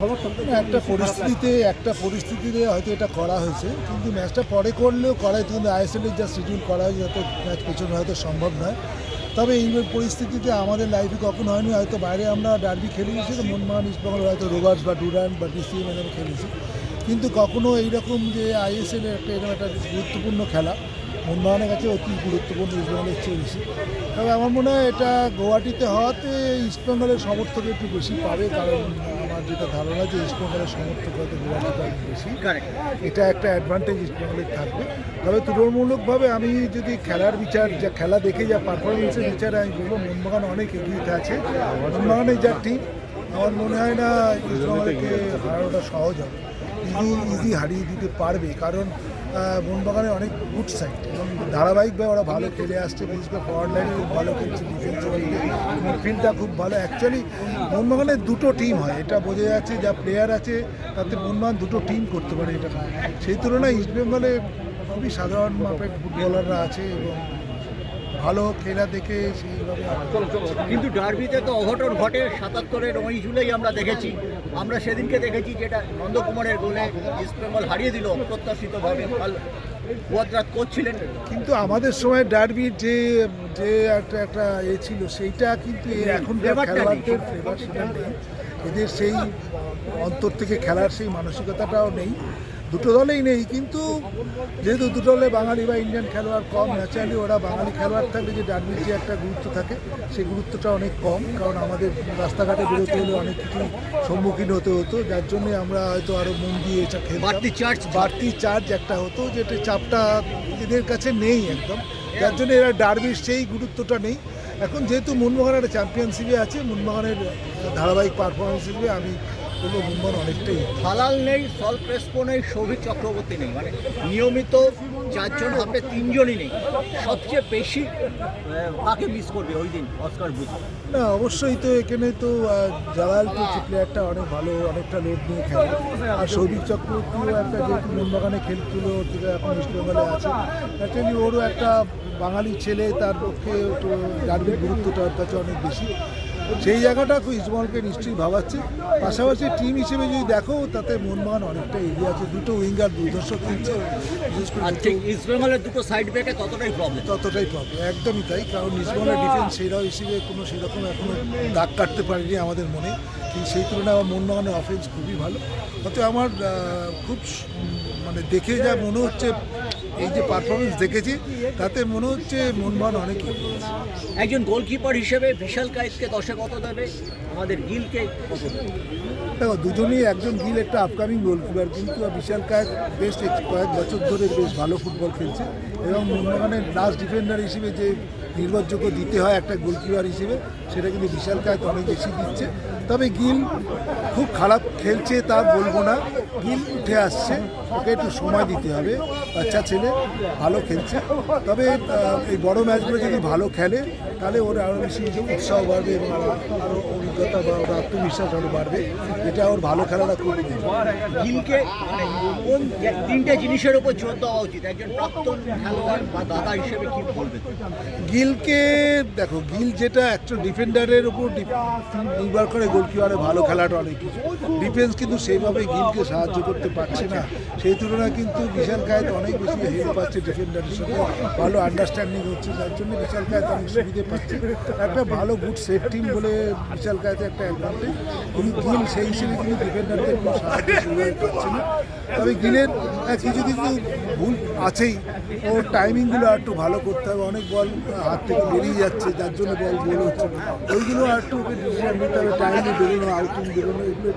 একটা পরিস্থিতিতে একটা পরিস্থিতিতে হয়তো এটা করা হয়েছে, কিন্তু ম্যাচটা পরে করলেও করা করায় কিন্তু আইএসএলের যা শিডিউল করা হয়েছে, যাতে ম্যাচ পেছনে হয়তো সম্ভব নয়। তবে এই পরিস্থিতিতে আমাদের লাইফে কখনো হয়নি, হয়তো বাইরে আমরা ডার্বি খেলে গেছি, তো মনমোহন ইস্টবেঙ্গল হয়তো রোভার্স বা ডুরান বা ডিসিএম এরকম খেলেছি। কিন্তু কখনো এইরকম যে আইএসএলের একটা এরকম একটা গুরুত্বপূর্ণ খেলা মোহনবাগানের কাছে অতি গুরুত্বপূর্ণ ইস্টবেঙ্গলের চেয়ে বেশি তবে আমার মনে হয় এটা গুয়াহাটিতে হওয়াতে ইস্টবেঙ্গলের সমর্থক একটু বেশি পাবে, কারণ আমার যেটা ধারণা যে ইস্টবেঙ্গলের সমর্থক হয়তো বিরাট অনেক বেশি। এটা একটা অ্যাডভান্টেজ ইস্টবেঙ্গলের থাকবে। তবে তুলনামূলকভাবে আমি যদি খেলার বিচার যা খেলা দেখে যা পারফরমেন্সের বিচারে আমি বলব মোহনবাগান অনেক এগিয়ে আছে মোহনবাগানের যা টিম আমার মনে হয় না ইস্টবেঙ্গলকে হারানোটা সহজ হবে। ইজি হারিয়ে দিতে পারবে, কারণ মোহনবাগানের অনেক গুড সাইড এবং ধারাবাহিকভাবে ওরা ভালো খেলে আসছে, বিশেষ করে ফরওয়ার্ড লাইনে খুব ভালো খেলছে ডিফেন্স মিডফিল্ডটা খুব ভালো। অ্যাকচুয়ালি মোহনবাগানের দুটো টিম হয়, এটা বোঝা যাচ্ছে যা প্লেয়ার আছে, তাতে মোহনবাগান দুটো টিম করতে পারে এটা। সেই তুলনায় ইস্টবেঙ্গলে খুবই সাধারণ মাপের ফুটবলাররা আছে এবং ভালো খেলা দেখে সেইভাবে কিন্তু ডার্বিতে তো অঘটন ঘটে সাতাত্তরের ওই জুলাই আমরা দেখেছি। আমরা সেদিনকে দেখেছি যেটা নন্দকুমারের গোলে ইস্টবেঙ্গল হারিয়ে দিল অপ্রত্যাশিতভাবে। করছিলেন কিন্তু আমাদের সময় ডার্বির যে যে একটা একটা এ ছিল সেইটা কিন্তু খেলোয়াড়দের সেটা নেই। এদের সেই অন্তর থেকে খেলার সেই মানসিকতাটাও নেই। দুটো দলেই নেই কিন্তু যেহেতু দুটো দলে বাঙালি বা ইন্ডিয়ান খেলোয়াড় কম ন্যাচারালি ওরা বাঙালি খেলোয়াড় থাকলে যে ডার্বির যে একটা গুরুত্ব থাকে সেই গুরুত্বটা অনেক কম কারণ আমাদের রাস্তাঘাটে বেরোতে হলে অনেক কিছু সম্মুখীন হতে হতো যার জন্য আমরা হয়তো আরও মন দিয়ে এটা বাড়তি চার্জ বাড়তি চার্জ একটা হতো যেটা চাপটা এদের কাছে নেই একদম যার জন্য এরা ডার্বির সেই গুরুত্বটা নেই। এখন যেহেতু মোহনবাগান একটা চ্যাম্পিয়নশিপে আছে মোহনবাগানের ধারাবাহিক পারফরমেন্স হিসেবে আমি বলব মোহনবাগান অনেকটাই। ফালাল নেই সল ক্রেসপো নেই সৌভিক চক্রবর্তী নেই। মানে নিয়মিত চারজন হাতে তিনজনই নেই। সবচেয়ে বেশি কাকে মিস করবে ওই দিন, অস্কার বুঝ? না, অবশ্যই তো এখানে তো জালাল তো প্লেয়ারটা অনেক ভালো, অনেকটা লোড নিয়ে খেলে। আর সৌভিক চক্রবর্তীও একটা যেহেতু মোহনবাগানে খেলছিল এখন ইস্টবেঙ্গলে আছে। অ্যাকচুয়ালি ওরও একটা বাঙালি ছেলে, তার পক্ষে ডার্বির গুরুত্বটা কাছে অনেক বেশি। সেই জায়গাটা খুব ইস্টবেঙ্গলকে নিশ্চয়ই ভাবাচ্ছে। পাশাপাশি টিম হিসেবে যদি দেখো তাতে মোহনবাগান অনেকটা এগিয়ে আছে। দুটো উইঙ্গার দুর্ধর্ষ খেলছে বিশেষ করে আর দুটো সাইড ব্যাকে ততটাই প্রবলেম ততটাই প্রবলেম একদমই তাই। কারণ ইসবলের ডিফেন্স সেরাও হিসেবে কোনো সেরকম এখনও দাগ কাটতে পারেনি আমাদের মনে। কিন্তু সেই তুলনায় আমার মোহনবাগানের অফেন্স খুবই ভালো। অতএব আমার খুব মানে দেখে যা মনে হচ্ছে এই যে পারফরমেন্স দেখেছি তাতে মনে হচ্ছে মোহনবাগান অনেক একজন গোলকিপার হিসেবে বিশাল কাইসকে দশে কত দেবে আমাদের গিলকে। দেখো দুজনেই একজন গিল একটা আপকামিং গোলকিপার কিন্তু বিশাল কায়েক বেশ কয়েক বছর ধরে বেশ ভালো ফুটবল খেলছে এবং মোহনবাগানের লাস্ট ডিফেন্ডার হিসেবে যে নির্ভরযোগ্য দিতে হয় একটা গোলকিপার হিসেবে সেটা কিন্তু বিশাল কায়েক অনেক বেশি দিচ্ছে। তবে গিল খুব খারাপ খেলছে তা বলব না। গিল উঠে আসছে ওকে একটু সময় দিতে হবে। বাচ্চা ছেলে ভালো খেলছে। তবে এই বড় ম্যাচগুলো যদি ভালো খেলে তাহলে ওর আরও বেশি উৎসাহ বাড়বে এবং আরও অভিজ্ঞতা বা ওর আত্মবিশ্বাস আরও বাড়বে। এটা ওর ভালো খেলাটা করবে গিলকে মানে কোন তিনটে জিনিসের উপর জোর দেওয়া উচিত? একজন প্রাক্তন খেলোয়াড় বা দাদা হিসেবে কি বলবে গিলকে দেখো গিল যেটা অ্যাকচুয়াল ডিফেন্ডারের উপর নির্ভর করে গোলকিপারে ভালো খেলাটা অনেক কিছু। ডিফেন্স কিন্তু সেইভাবে গিলকে সাহায্য করতে পারছে না। সেই তুলনায় কিন্তু বিশাল কায়েত অনেক বেশি হেল্প পাচ্ছে ডিফেন্ডারের সঙ্গে ভালো আন্ডারস্ট্যান্ডিং হচ্ছে যার জন্য বিশাল কায়েত অনেক সুবিধে পাচ্ছে। একটা ভালো গুড সেফ টিম বলে বিশাল কায়েতে একটা অ্যাডভান্টেজ কিন্তু গিল সেই হিসেবে কিন্তু ডিফেন্ডারদের কোনো সাহায্য সুবিধা পাচ্ছে না। তবে গিলের হ্যাঁ, কিছু কিছু ভুল আছেই। ওর টাইমিংগুলো একটু ভালো করতে হবে। অনেক বল হাত থেকে বেরিয়ে যাচ্ছে, যার জন্য বল গোল হচ্ছে। ওইগুলো আর একটু ওকে ডিসিশন নিতে হবে টাইমে বেরোনো আউটিং বেরোনো, এগুলো